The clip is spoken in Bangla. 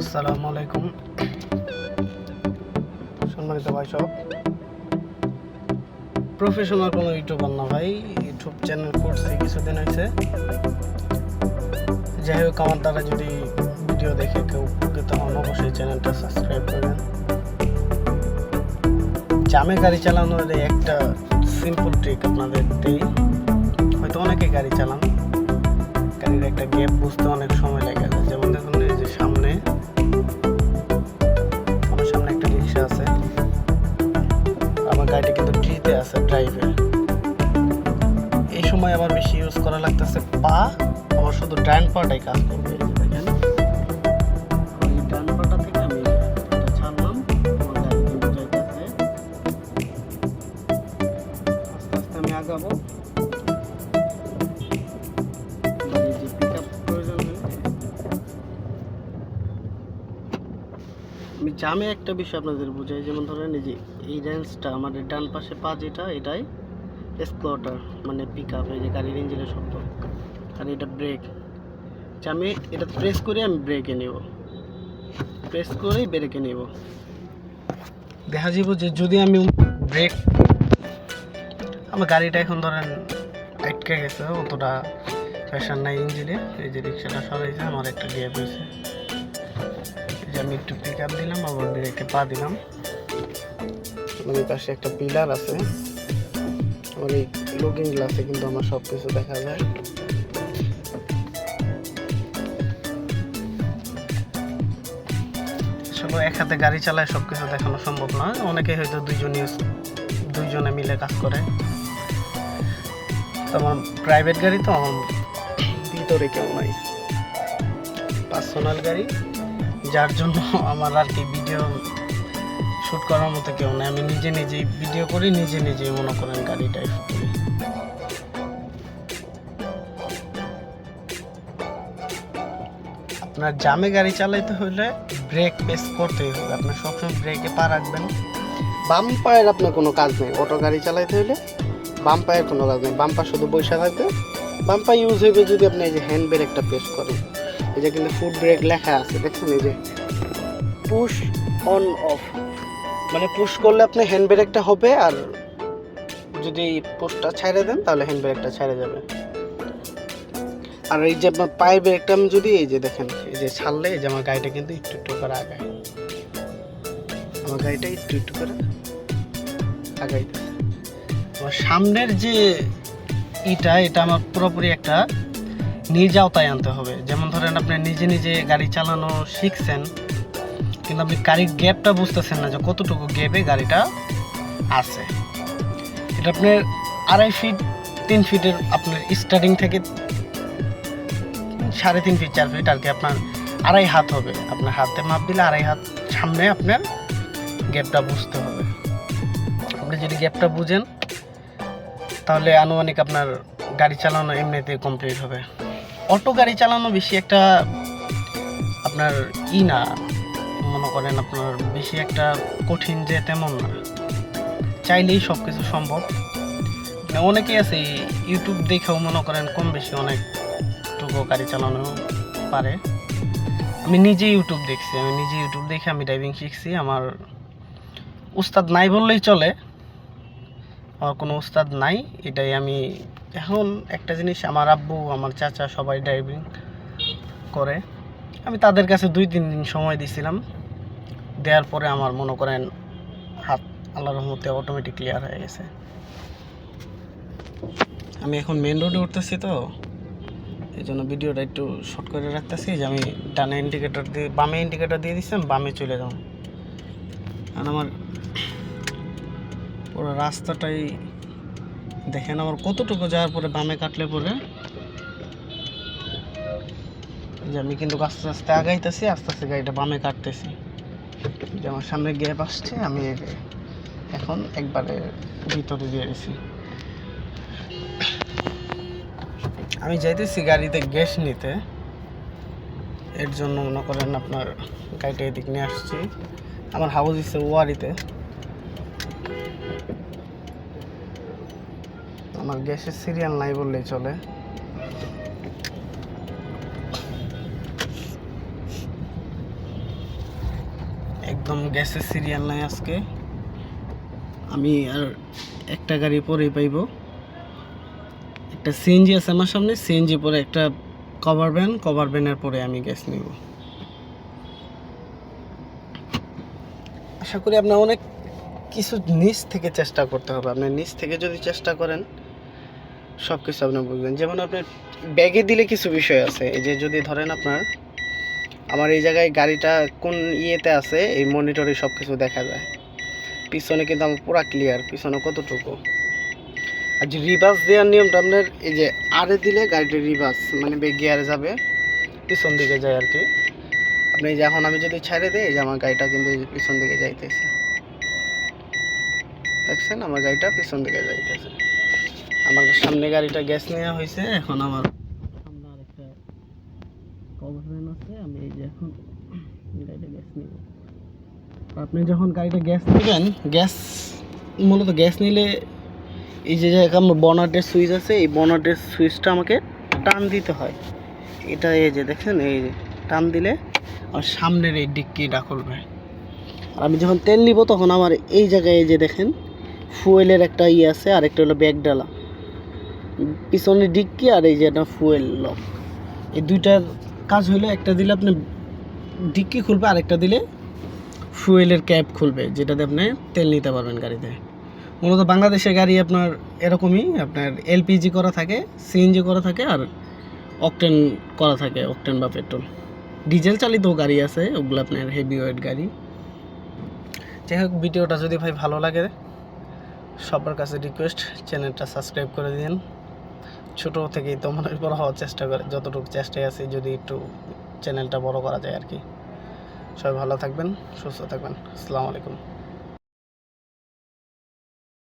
আসসালামু আলাইকুম। সম্মানিত ভাই সব প্রফেশনাল কোনো ইউটিউবার না ভাই ইউটিউব চ্যানেল করছি, কিছুদিন হয়েছে যাই হোক, আমার দ্বারা যদি ভিডিও দেখে কেউ উপকৃত হন, অবশ্যই চ্যানেলটা সাবস্ক্রাইব করবেন। জামে গাড়ি চালানোর একটা সিম্পল ট্রিক আপনাদের দিই হয়তো অনেকে গাড়ি চালান। গাড়ির একটা গ্যাপ বুঝতে অনেক সময় আবার বেশি ইউজ করা লাগতেছে। পা আমার শুধু ডান পাটাই কাজ করবে। দেখেন এই ডান আমি ছাড়লাম আস্তে আস্তে আমি আগাবো। জামে একটা বিষয় আপনাদের বুঝাই, যেমন ধরেন এই যে, এই রেঞ্জটা আমাদের ডান পাশে পা যেটা, এটাই স্কোয়াটার মানে পিক আপ এই যে গাড়ির ইঞ্জিনের শব্দ। আর এটা ব্রেক আমি এটা প্রেস করে আমি ব্রেকে নেব। প্রেস করেই ব্রেকে নেব। দেখা যাব যে যদি আমি ব্রেক আমার গাড়িটা এখন ধরেন আটকে গেছে, অতটা প্রেশার নাই ইঞ্জিনে এই যে রিক্সাটা সরাইছে, আমার একটা গ্যাপ হয়েছে। এই যে আমি একটু পিক আপ দিলাম, আবার ব্রেকে পা দিলাম। আমার পাশে একটা পিলার আছে। আমার এই লুকিং গ্লাসে কিন্তু আমার সব কিছু দেখা যায়। আসলে এক হাতে গাড়ি চালায় সব কিছু দেখানো সম্ভব না অনেকে হয়তো দুইজন ইউজ দুইজনে মিলে কাজ করে। তো আমার প্রাইভেট গাড়ি তো আমার ভিতরে কেউ নাই। পার্সোনাল গাড়ি, যার জন্য আমার আর কি ভিডিও শ্যুট করার মতো কেউ নেই। আমি নিজে নিজেই ভিডিও করি, নিজে নিজেই মনে করেন গাড়ি টাইপ করি। আপনার জামে গাড়ি চালাইতে হলে ব্রেক প্রেস করতেই হবে। আপনার সবসময় ব্রেকে পা রাখবেন। বাম পায়ের আপনার কোনো কাজ নেই। অটো গাড়ি চালাইতে হলে বাম পায়ের কোনো কাজ নেই। বাম পা শুধু বৈশা থাকবে। বাম পা ইউজ হইবে যদি আপনি এই যে হ্যান্ড ব্রেকটা প্রেস করেন। এই যে কিন্তু ফুড ব্রেক লেখা আছে। দেখছেন এই যে পুশ অন অফ মানে পুশ করলে আপনি হ্যান্ড ব্রেকটা হবে আর যদি পুশটা ছাইড়ে দেন, তাহলে হ্যান্ড ব্রেকটা ছাইড়ে যাবে। আর এই যে আপনার পায়ের ব্রেকটা আমি যদি এই যে দেখেন, এই যে ছাড়লে, এই যে আমার গাড়িটা কিন্তু একটু একটু করে আগায়। আমার গাড়িটা একটু একটু করে আগাইতেছে আমার সামনের যে ইটা, এটা আমার পুরোপুরি একটা নিজ আওতায় আনতে হবে। যেমন ধরেন আপনি নিজে নিজে গাড়ি চালানো শিখছেন কিন্তু আপনি গাড়ির গ্যাপটা বুঝতেছেন না যে কতটুকু গ্যাপে গাড়িটা আছে। এটা আপনার আড়াই ফিট তিন ফিটের আপনার স্টার্টিং থেকে সাড়ে তিন ফিট চার ফিট আর কি আপনার আড়াই হাত হবে। আপনার হাতে মাপ দিলে আড়াই হাত সামনে আপনার গ্যাপটা বুঝতে হবে। আপনি যদি গ্যাপটা বুঝেন, তাহলে আনুমানিক আপনার গাড়ি চালানো এমনিতে কমপ্লিট হবে। অটো গাড়ি চালানো বেশি একটা আপনার ই না। মনে করেন আপনার বেশি একটা কঠিন যে তেমন না। চাইলেই সব কিছু সম্ভব। মানে অনেকেই আছে ইউটিউব দেখেও মনে করেন কম বেশি অনেকটুকু গাড়ি চালানো পারে। আমি নিজে ইউটিউব দেখছি, আমি নিজে ইউটিউব দেখে আমি ড্রাইভিং শিখছি। আমার উস্তাদ নাই বললেই চলে। আমার কোনো উস্তাদ নাই, এটাই আমি এখন একটা জিনিস, আমার আব্বু, আমার চাচা সবাই ড্রাইভিং করে। আমি তাদের কাছে দুই তিন দিন সময় দিছিলাম। দেওয়ার পরে আমার মনে করেন হাত আল্লাহ রহমতে অটোমেটিক ক্লিয়ার হয়ে গেছে। আমি এখন মেন রোডে উঠতেছি তো এই জন্য ভিডিওটা একটু শর্ট করে রাখতেছি। যে আমি ডানে ইন্ডিকেটর দিয়ে, বামে ইন্ডিকেটর দিয়ে দিচ্ছি বামে চলে যাব আর আমার পুরো রাস্তাটাই দেখেন, আমার কতটুকু যাওয়ার পরে বামে কাটলে পরে যে আমি কিন্তু আস্তে আস্তে আগাইতেছি, আস্তে আস্তে গাড়িটা বামে কাটতেছি। যে আমার সামনে গ্যাপ আসছে, আমি এখন একবারে ভিতরে দিয়ে দিছি। আমি যাইতেছি গাড়িতে গ্যাস নিতে। এর জন্য মনে করেন আপনার গাড়িটা এদিক নিয়ে আসছি। আমার হাউস দিচ্ছে ওয়ারিতে। আমার গ্যাসের সিরিয়াল নাই বললেই চলে। একদম গ্যাসের সিরিয়াল নাই আজকে। আমি আর একটা গাড়ি পরেই পাইব। একটা সিএনজি আছে আমার সামনে সিএনজি পরে একটা কভার ভ্যান কভার ভ্যানের পরে আমি গ্যাস নিব। আশা করি আপনার অনেক কিছু নিচ থেকে চেষ্টা করতে হবে। আপনার নিচ থেকে যদি চেষ্টা করেন সব কিছু আপনি বুঝবেন। যেমন আপনার ব্যাগে দিলে কিছু বিষয় আছে। এই যে যদি ধরেন আপনার আমার এই জায়গায় গাড়িটা কোন ইয়েতে আছে, এই মনিটরে সব কিছু দেখা যায়। পিছনে কিন্তু আমার পুরা ক্লিয়ার পিছনে কতটুকু? আর যে রিভার্স দেওয়ার নিয়মটা আপনার, এই যে আরে দিলে গাড়িটা রিভার্স মানে গিয়ারে যাবে। পিছন দিকে যায় আর কি। আপনি যে এখন আমি যদি ছেড়ে দিই, এই যে আমার গাড়িটা কিন্তু পিছন দিকে যাইতেছে। দেখছেন? আমার গাড়িটা পিছন দিকে যাইতেছে। আমার সামনে গাড়িটা গ্যাস নেওয়া হয়েছে এখন আমার সামনে আরেকটা আছে আমি এই যে এখন গাড়িটা গ্যাস নিব। আপনি যখন গাড়িটা গ্যাস নেবেন গ্যাস মূলত গ্যাস নিলে এই যে আমার বনাটের সুইচ আছে, এই বনাটের সুইচটা আমাকে টান দিতে হয়। এটা এই যে দেখেন এই টান দিলে আমার সামনের এই ডিক্কিটা খুলবে। আর আমি যখন তেল নিব তখন আমার এই জায়গায় এই যে দেখেন ফুয়েলের একটা ইয়ে আছে আর একটা হলো ব্যাগ ডালা। পিছনে ডিক্কি আর এই যে একটা ফুয়েল লক এই দুইটার কাজ হলো একটা দিলে আপনি ডিক্কি খুলবে, আরেকটা দিলে ফুয়েলের ক্যাপ খুলবে, যেটাতে আপনি তেল নিতে পারবেন গাড়িতে। মূলত বাংলাদেশের গাড়ি আপনার এরকমই, আপনার এলপিজি করা থাকে, সিএনজি করা থাকে আর অকটেন করা থাকে অকটেন বা পেট্রোল ডিজেল চালিত গাড়ি আছে, ওগুলো আপনার হেভি ওয়েট গাড়ি। যাই হোক, ভিডিওটা যদি ভাই ভালো লাগে, সবার কাছে রিকোয়েস্ট চ্যানেলটা সাবস্ক্রাইব করে দিন ছোটো থেকেই তো মনে হয় বড় হওয়ার চেষ্টা করে, যতটুকু চেষ্টায় আছে, যদি একটু চ্যানেলটা বড় করা যায় আর কি। সবাই ভালো থাকবেন, সুস্থ থাকবেন। আসসালামু আলাইকুম।